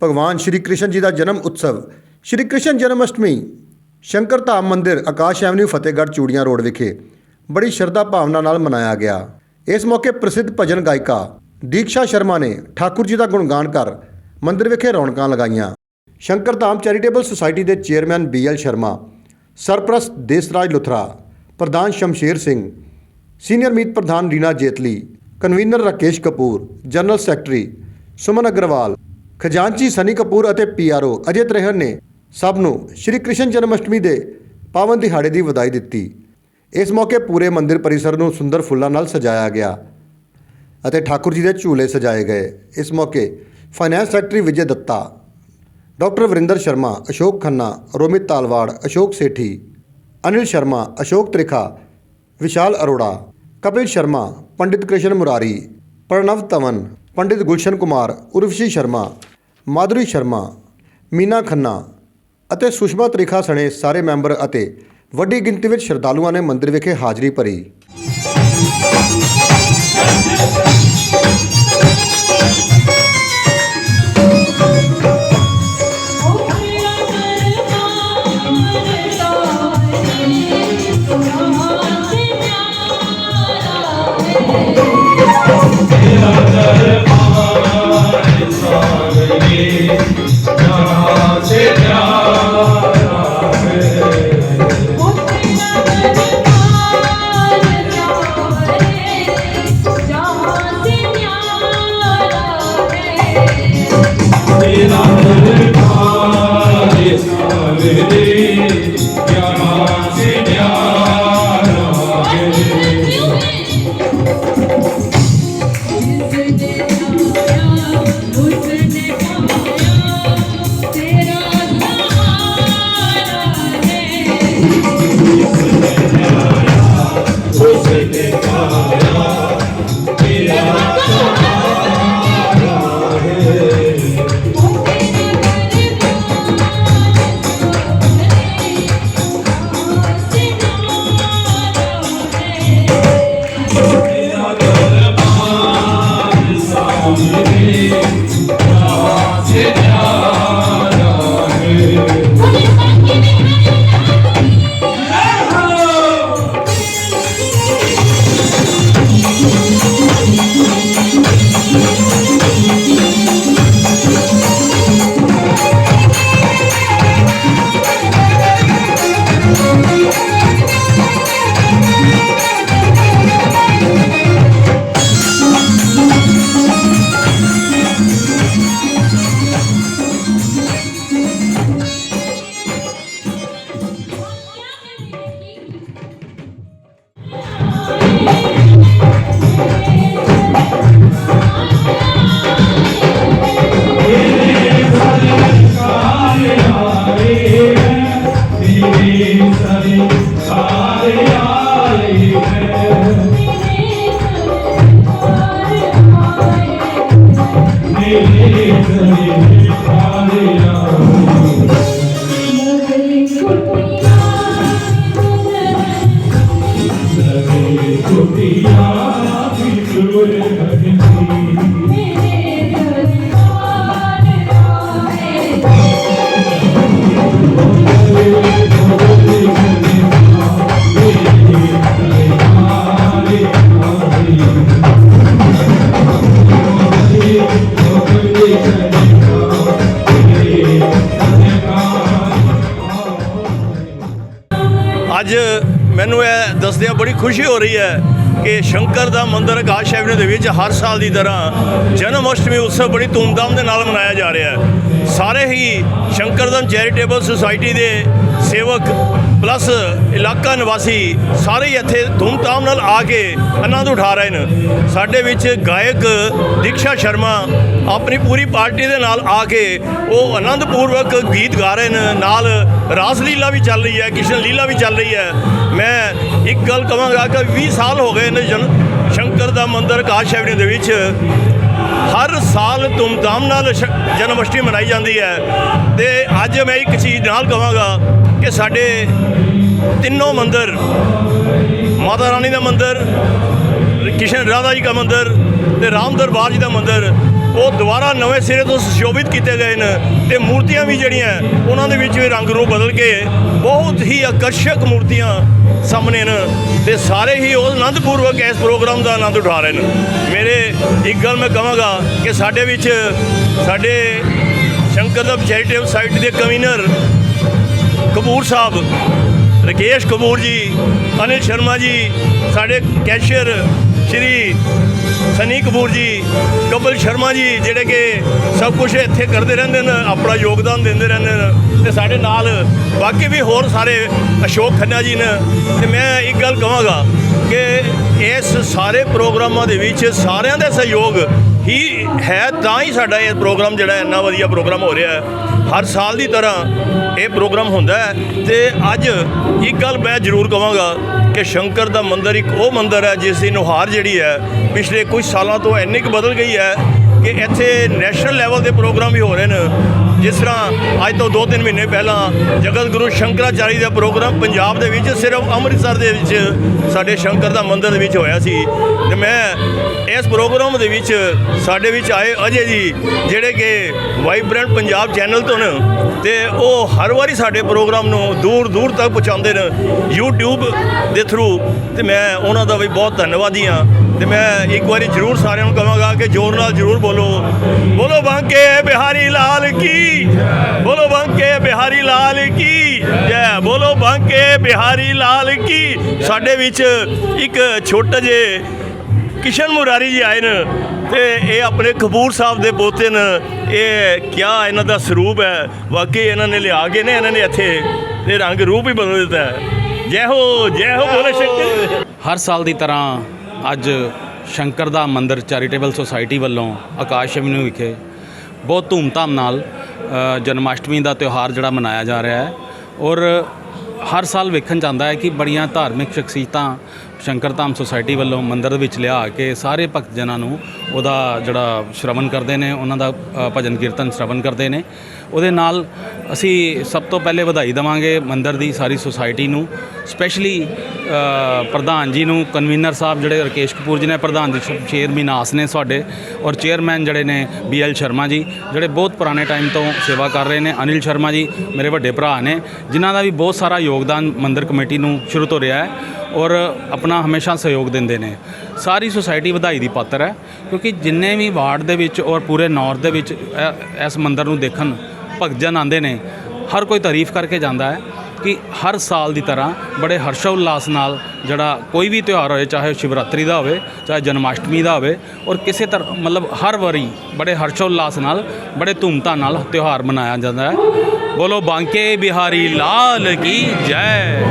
ਭਗਵਾਨ ਸ਼੍ਰੀ ਕ੍ਰਿਸ਼ਨ ਜੀ ਦਾ ਜਨਮ ਉਤਸਵ, ਸ਼੍ਰੀ ਕ੍ਰਿਸ਼ਨ ਜਨਮ ਅਸ਼ਟਮੀ ਸ਼ੰਕਰ ਧਾਮ ਮੰਦਿਰ, ਆਕਾਸ਼ ਐਵਨਿਊ, ਫਤਿਹਗੜ੍ਹ ਚੂੜੀਆਂ ਰੋਡ ਵਿਖੇ ਬੜੀ ਸ਼ਰਧਾ ਭਾਵਨਾ ਨਾਲ ਮਨਾਇਆ ਗਿਆ। ਇਸ ਮੌਕੇ ਪ੍ਰਸਿੱਧ ਭਜਨ ਗਾਇਕਾ ਦੀਕਸ਼ਾ ਸ਼ਰਮਾ ਨੇ ਠਾਕੁਰ ਜੀ ਦਾ ਗੁਣਗਾਨ ਕਰ ਮੰਦਿਰ ਵਿਖੇ ਰੌਣਕਾਂ ਲਗਾਈਆਂ। ਸ਼ੰਕਰ ਧਾਮ ਚੈਰੀਟੇਬਲ ਸੁਸਾਇਟੀ ਦੇ ਚੇਅਰਮੈਨ ਬੀਐਲ ਸ਼ਰਮਾ, ਸਰਪ੍ਰਸਤ ਦੇਸਰਾਜ ਲੁਥਰਾ, ਪ੍ਰਧਾਨ ਸ਼ਮਸ਼ੇਰ ਸਿੰਘ, ਸੀਨੀਅਰ ਮੀਤ ਪ੍ਰਧਾਨ Reena Jaitley, convener Rakesh Kapoor, general secretary Suman Agarwal ਖਜ਼ਾਨਚੀ ਸਨੀ ਕਪੂਰ ਅਤੇ ਪੀਆਰਓ ਅਜੇ ਤ੍ਰਿਹਨ ਨੇ ਸਭ ਨੂੰ ਸ਼੍ਰੀ ਕ੍ਰਿਸ਼ਨ ਜਨਮ ਅਸ਼ਟਮੀ ਦੇ ਪਾਵਨ ਦਿਹਾੜੇ ਦੀ ਵਧਾਈ ਦਿੱਤੀ। ਇਸ ਮੌਕੇ ਪੂਰੇ ਮੰਦਿਰ ਪਰਿਸਰ ਨੂੰ ਸੁੰਦਰ ਫੁੱਲਾਂ ਨਾਲ ਸਜਾਇਆ ਗਿਆ ਅਤੇ ਠਾਕੁਰ ਜੀ ਦੇ ਝੂਲੇ ਸਜਾਏ ਗਏ। ਇਸ ਮੌਕੇ finance secretary Vijay Dutta, doctor Varinder Sharma, Ashok Khanna, Romit Talwar, Ashok Sethi, Anil Sharma, Ashok Trikha, Vishal Arora, Kapil Sharma, Pandit Krishan Murari, Pranav Tavan, Pandit Gulshan Kumar, Urvashi Sharma Madhuri Sharma, Meena Khanna ਅਤੇ ਸੁਸ਼ਮਾ ਤ੍ਰਿਖਾ ਸਣੇ ਸਾਰੇ member ਅਤੇ ਵੱਡੀ ਗਿਣਤੀ ਵਿੱਚ ਸ਼ਰਧਾਲੂਆਂ ਨੇ ਮੰਦਿਰ ਵਿਖੇ ਹਾਜ਼ਰੀ ਭਰੀ। Hey, Amen. ਅੱਜ ਮੈਨੂੰ ਇਹ ਦੱਸਦਿਆਂ ਬੜੀ ਖੁਸ਼ੀ ਹੋ ਰਹੀ ਹੈ ਕਿ ਸ਼ੰਕਰ ਦਾ ਮੰਦਿਰ ਆਕਾਸ਼ ਐਵਨਿਊ ਦੇ ਵਿੱਚ ਹਰ ਸਾਲ ਦੀ ਤਰ੍ਹਾਂ ਜਨਮ ਅਸ਼ਟਮੀ ਉਤਸਵ ਬੜੀ ਧੂਮਧਾਮ ਦੇ ਨਾਲ ਮਨਾਇਆ ਜਾ ਰਿਹਾ ਹੈ। ਸਾਰੇ ਹੀ ਸ਼ੰਕਰਦਮ ਚੈਰੀਟੇਬਲ ਸੁਸਾਇਟੀ ਦੇ ਸੇਵਕ ਪਲੱਸ ਇਲਾਕਾ ਨਿਵਾਸੀ ਸਾਰੇ ਇੱਥੇ ਧੂਮਧਾਮ ਨਾਲ ਆ ਕੇ ਆਨੰਦ ਉਠਾ ਰਹੇ ਨੇ। ਸਾਡੇ ਵਿੱਚ ਗਾਇਕ ਦੀਕਸ਼ਾ ਸ਼ਰਮਾ ਆਪਣੀ ਪੂਰੀ ਪਾਰਟੀ ਦੇ ਨਾਲ ਆ ਕੇ ਉਹ ਆਨੰਦ ਪੂਰਵਕ ਗੀਤ ਗਾ ਰਹੇ ਨੇ। ਨਾਲ ਰਾਸ ਲੀਲਾ ਵੀ ਚੱਲ ਰਹੀ ਹੈ ਕਿਸ਼ਨ ਲੀਲਾ ਵੀ ਚੱਲ ਰਹੀ ਹੈ। ਮੈਂ ਇੱਕ ਗੱਲ ਕਹਾਂਗਾ ਕਿ 20 ਸਾਲ ਹੋ ਗਏ ਨੇ ਜਨ ਸ਼ੰਕਰ ਦਾ ਮੰਦਿਰ ਆਕਾਸ਼ ਦੇ ਵਿੱਚ। ਹਰ ਸਾਲ ਧੂਮਧਾਮ ਨਾਲ ਸ਼- ਜਨਮ ਅਸ਼ਟਮੀ ਮਨਾਈ ਜਾਂਦੀ ਹੈ। ਤੇ ਅੱਜ ਮੈਂ ਇੱਕ ਚੀਜ਼ ਨਾਲ ਕਹਾਂਗਾ ਕਿ ਸਾਡੇ ਤਿੰਨੋਂ ਮੰਦਰ, ਮਾਤਾ ਰਾਣੀ ਦਾ ਮੰਦਰ ਕਿਸ਼ਨ ਰਾਧਾ ਜੀ ਦਾ ਮੰਦਰ ਤੇ ਰਾਮ ਦਰਬਾਰ ਜੀ ਦਾ ਮੰਦਰ, ਉਹ ਦੁਬਾਰਾ ਨਵੇਂ ਸਿਰੇ ਤੋਂ ਸੁਸ਼ੋਭਿਤ ਕੀਤੇ ਗਏ ਨੇ ਤੇ ਮੂਰਤੀਆਂ ਵੀ ਜਿਹੜੀਆਂ ਉਹਨਾਂ ਦੇ ਵਿੱਚ ਵੀ ਰੰਗ ਰੂਪ ਬਦਲ ਕੇ ਬਹੁਤ ਹੀ ਆਕਰਸ਼ਕ ਮੂਰਤੀਆਂ ਸਾਹਮਣੇ ਨੇ ਤੇ ਸਾਰੇ ਹੀ ਉਹ ਆਨੰਦਪੂਰਵਕ ਇਸ ਪ੍ਰੋਗਰਾਮ ਦਾ ਆਨੰਦ ਉਠਾ ਰਹੇ ਨੇ। ਮੇਰੇ ਇੱਕ ਗੱਲ ਮੈਂ ਕਹਾਂਗਾ ਕਿ ਸਾਡੇ ਵਿੱਚ ਸਾਡੇ ਸ਼ੰਕਰ ਦਾ ਚੈਰੀਟੇਬਲ ਸਾਈਟ ਦੇ ਕਨਵੀਨਰ ਕਪੂਰ ਸਾਹਿਬ, ਰਕੇਸ਼ ਕਪੂਰ ਜੀ, ਅਨਿਲ ਸ਼ਰਮਾ ਜੀ, ਸਾਡੇ ਕੈਸ਼ੀਅਰ ਸ਼੍ਰੀ ਸਨੀ ਕਪੂਰ ਜੀ, ਕਪਲ ਸ਼ਰਮਾ ਜੀ, ਜਿਹੜੇ ਕਿ ਸਭ ਕੁਝ ਇੱਥੇ ਕਰਦੇ ਰਹਿੰਦੇ ਨੇ, ਆਪਣਾ ਯੋਗਦਾਨ ਦਿੰਦੇ ਰਹਿੰਦੇ ਨੇ, ਤੇ ਸਾਡੇ ਨਾਲ ਬਾਕੀ ਵੀ ਹੋਰ ਸਾਰੇ ਅਸ਼ੋਕ ਖੰਨਾ ਜੀ ਨੇ। ਤੇ ਮੈਂ ਇੱਕ ਗੱਲ ਕਹਾਂਗਾ ਕਿ ਇਸ ਸਾਰੇ ਪ੍ਰੋਗਰਾਮਾਂ ਦੇ ਵਿੱਚ ਸਾਰਿਆਂ ਦਾ ਸਹਿਯੋਗ ਹੀ ਹੈ, ਤਾਂ ਹੀ ਸਾਡਾ ਇਹ ਪ੍ਰੋਗਰਾਮ ਜਿਹੜਾ ਇੰਨਾ ਵਧੀਆ ਪ੍ਰੋਗਰਾਮ ਹੋ ਰਿਹਾ ਹੈ। ਹਰ ਸਾਲ ਦੀ ਤਰ੍ਹਾਂ ਇਹ ਪ੍ਰੋਗਰਾਮ ਹੁੰਦਾ ਹੈ ਤੇ ਅੱਜ ਇੱਕ ਗੱਲ ਮੈਂ ਜ਼ਰੂਰ ਕਹਾਂਗਾ ਕਿ ਸ਼ੰਕਰ ਦਾ ਮੰਦਿਰ ਇੱਕ ਉਹ ਮੰਦਿਰ ਹੈ ਜਿਸ ਦੀ ਨੁਹਾਰ ਜਿਹੜੀ ਹੈ ਪਿਛਲੇ ਕੁਝ ਸਾਲਾਂ ਤੋਂ ਇੰਨੀ ਕੁ ਬਦਲ ਗਈ ਹੈ ਕਿ ਇੱਥੇ ਨੈਸ਼ਨਲ ਲੈਵਲ ਦੇ ਪ੍ਰੋਗਰਾਮ ਵੀ ਹੋ ਰਹੇ ਨੇ ਜਿਸ ਤਰ੍ਹਾਂ ਅੱਜ ਤੋਂ 2-3 ਮਹੀਨੇ ਪਹਿਲਾਂ ਜਗਤ ਗੁਰੂ ਸ਼ੰਕਰਾਚਾਰੀ ਦਾ ਪ੍ਰੋਗਰਾਮ ਪੰਜਾਬ ਦੇ ਵਿੱਚ ਸਿਰਫ ਅੰਮ੍ਰਿਤਸਰ ਦੇ ਵਿੱਚ ਸਾਡੇ ਸ਼ੰਕਰ ਦਾ ਮੰਦਿਰ ਦੇ ਵਿੱਚ ਹੋਇਆ ਸੀ ਤੇ ਮੈਂ ਇਸ ਪ੍ਰੋਗਰਾਮ ਦੇ ਵਿੱਚ ਸਾਡੇ ਵਿੱਚ ਆਏ ਅਜੇ ਜੀ ਜਿਹੜੇ ਕਿ ਵਾਈਬ੍ਰੈਂਟ ਪੰਜਾਬ ਚੈਨਲ ਤੋਂ ਨੇ ਤੇ ਉਹ ਹਰ ਵਾਰੀ ਸਾਡੇ ਪ੍ਰੋਗਰਾਮ ਨੂੰ ਦੂਰ ਦੂਰ ਤੱਕ ਪਹੁੰਚਾਉਂਦੇ ਨੇ YouTube ਦੇ ਥਰੂ ਤੇ ਮੈਂ ਉਹਨਾਂ ਦਾ ਵੀ ਬਹੁਤ ਧੰਨਵਾਦੀ ਹਾਂ। ਤੇ ਮੈਂ ਇੱਕ ਵਾਰੀ ਜ਼ਰੂਰ ਸਾਰਿਆਂ ਨੂੰ ਕਹਾਂਗਾ ਕਿ ਜ਼ੋਰ ਨਾਲ ਜ਼ਰੂਰ ਬੋਲੋ। ਬੋਲੋ ਬਾਂਕੇ ਬਿਹਾਰੀ ਲਾਲ ਕੀ? ਬੋਲੋ ਬਾਂਕੇ ਬਿਹਾਰੀ ਲਾਲ ਕੀ? ਜੈ ਬੋਲੋ ਬਾਂਕੇ ਬਿਹਾਰੀ ਲਾਲ ਕੀ? ਸਾਡੇ ਵਿੱਚ ਇੱਕ ਛੋਟੇ ਜਿਹੇ ਕਿਸ਼ਨ ਮੁਰਾਰੀ ਜੀ ਆਏ ਨੇ ਤੇ ਇਹ ਆਪਣੇ ਕਪੂਰ ਸਾਹਿਬ ਦੇ ਪੋਤੇ ਨੇ। ਇਹ ਕਿਆ ਇਹਨਾਂ ਦਾ ਸਰੂਪ ਹੈ। ਵਾਕਈ ਇਹਨਾਂ ਨੇ ਲਿਆ ਕੇ ਨੇ, ਇਹਨਾਂ ਨੇ ਇੱਥੇ ਤੇ ਰੰਗ ਰੂਪ ਹੀ ਬਦਲ ਦਿੱਤਾ ਹੈ। ਜੈ ਹੋ ਜੈ ਹੋ ਬੋਲੇ ਸ਼ੰਕਰ ਹਰ ਸਾਲ ਦੀ ਤਰ੍ਹਾਂ ਅੱਜ ਸ਼ੰਕਰ ਦਾ ਮੰਦਿਰ ਚੈਰੀਟੇਬਲ ਸੁਸਾਇਟੀ ਵੱਲੋਂ ਆਕਾਸ਼ ਐਵਨਿਊ ਵਿਖੇ ਬਹੁਤ ਧੂਮਧਾਮ ਨਾਲ ਅ, ਜਨਮਾਸ਼ਟਮੀ ਦਾ ਤਿਉਹਾਰ ਜਿਹੜਾ ਮਨਾਇਆ ਜਾ ਰਿਹਾ ਹੈ। ਔਰ ਹਰ ਸਾਲ ਵੇਖਣ ਜਾਂਦਾ ਹੈ ਕਿ ਬੜੀਆਂ ਧਾਰਮਿਕ ਸ਼ਖਸੀਅਤਾਂ ਸ਼ੰਕਰਧਾਮ ਸੁਸਾਇਟੀ ਵੱਲੋਂ ਮੰਦਿਰ ਵਿੱਚ ਲਿਆ ਕੇ ਸਾਰੇ ਭਗਤ ਜਨਾਂ ਨੂੰ ਉਹਦਾ ਜਿਹੜਾ ਸ਼ਰਵਨ ਕਰਦੇ ਨੇ, ਉਹਨਾਂ ਦਾ ਭਜਨ ਕੀਰਤਨ ਸ਼ਰਵਨ ਕਰਦੇ ਨੇ। ਉਹਦੇ ਨਾਲ ਅਸੀਂ ਸਭ ਤੋਂ ਪਹਿਲੇ ਵਧਾਈ ਦੇਵਾਂਗੇ ਮੰਦਿਰ ਦੀ ਸਾਰੀ ਸੁਸਾਇਟੀ ਨੂੰ ਸਪੈਸ਼ਲੀ ਪ੍ਰਧਾਨ ਜੀ ਨੂੰ ਕਨਵੀਨਰ ਸਾਹਿਬ ਜਿਹੜੇ ਰਕੇਸ਼ ਕਪੂਰ ਜੀ ਨੇ, ਪ੍ਰਧਾਨ ਜੀ ਸ਼ੇਰ ਮਿਨਾਸ ਨੇ ਸਾਡੇ, ਔਰ ਚੇਅਰਮੈਨ ਜਿਹੜੇ ਨੇ ਬੀ ਐਲ ਸ਼ਰਮਾ ਜੀ, ਜਿਹੜੇ ਬਹੁਤ ਪੁਰਾਣੇ ਟਾਈਮ ਤੋਂ ਸੇਵਾ ਕਰ ਰਹੇ ਨੇ, ਅਨਿਲ ਸ਼ਰਮਾ ਜੀ ਮੇਰੇ ਵੱਡੇ ਭਰਾ ਨੇ, ਜਿਨ੍ਹਾਂ ਦਾ ਵੀ ਬਹੁਤ ਸਾਰਾ ਯੋਗਦਾਨ ਮੰਦਿਰ ਕਮੇਟੀ ਨੂੰ ਸ਼ੁਰੂ ਤੋਂ ਰਿਹਾ ਹੈ। ਔਰ ਆਪਣਾ ਹਮੇਸ਼ਾ ਸਹਿਯੋਗ ਦਿੰਦੇ ਨੇ। ਸਾਰੀ ਸੁਸਾਇਟੀ ਵਧਾਈ ਦੀ ਪਾਤਰ ਹੈ, ਕਿਉਂਕਿ ਜਿੰਨੇ ਵੀ ਵਾਰਡ ਦੇ ਵਿੱਚ ਔਰ ਪੂਰੇ ਨਾਰਥ ਦੇ ਵਿੱਚ ਇਹ- ਇਸ ਮੰਦਿਰ ਨੂੰ ਦੇਖਣ ਭਗਤਜਨ ਆਉਂਦੇ ਨੇ, ਹਰ ਕੋਈ ਤਾਰੀਫ ਕਰਕੇ ਜਾਂਦਾ ਹੈ ਕਿ ਹਰ ਸਾਲ ਦੀ ਤਰ੍ਹਾਂ ਬੜੇ ਹਰਸ਼ੋ ਉਲਾਸ ਨਾਲ ਜਿਹੜਾ ਕੋਈ ਵੀ ਤਿਉਹਾਰ ਹੋਵੇ ਚਾਹੇ ਉਹ ਸ਼ਿਵਰਾਤਰੀ ਦਾ ਹੋਵੇ, ਚਾਹੇ ਜਨਮਾਸ਼ਟਮੀ ਦਾ ਹੋਵੇ, ਔਰ ਕਿਸੇ ਤਰ੍ਹਾਂ ਮਤਲਬ ਹਰ ਵਾਰੀ ਬੜੇ ਹਰਸ਼ੋ ਉਲਾਸ ਨਾਲ, ਬੜੇ ਧੂਮਧਾਮ ਨਾਲ ਤਿਉਹਾਰ ਮਨਾਇਆ ਜਾਂਦਾ ਹੈ। ਬੋਲੋ, ਬਾਂਕੇ ਬਿਹਾਰੀ ਲਾਲ ਕੀ ਜੈ।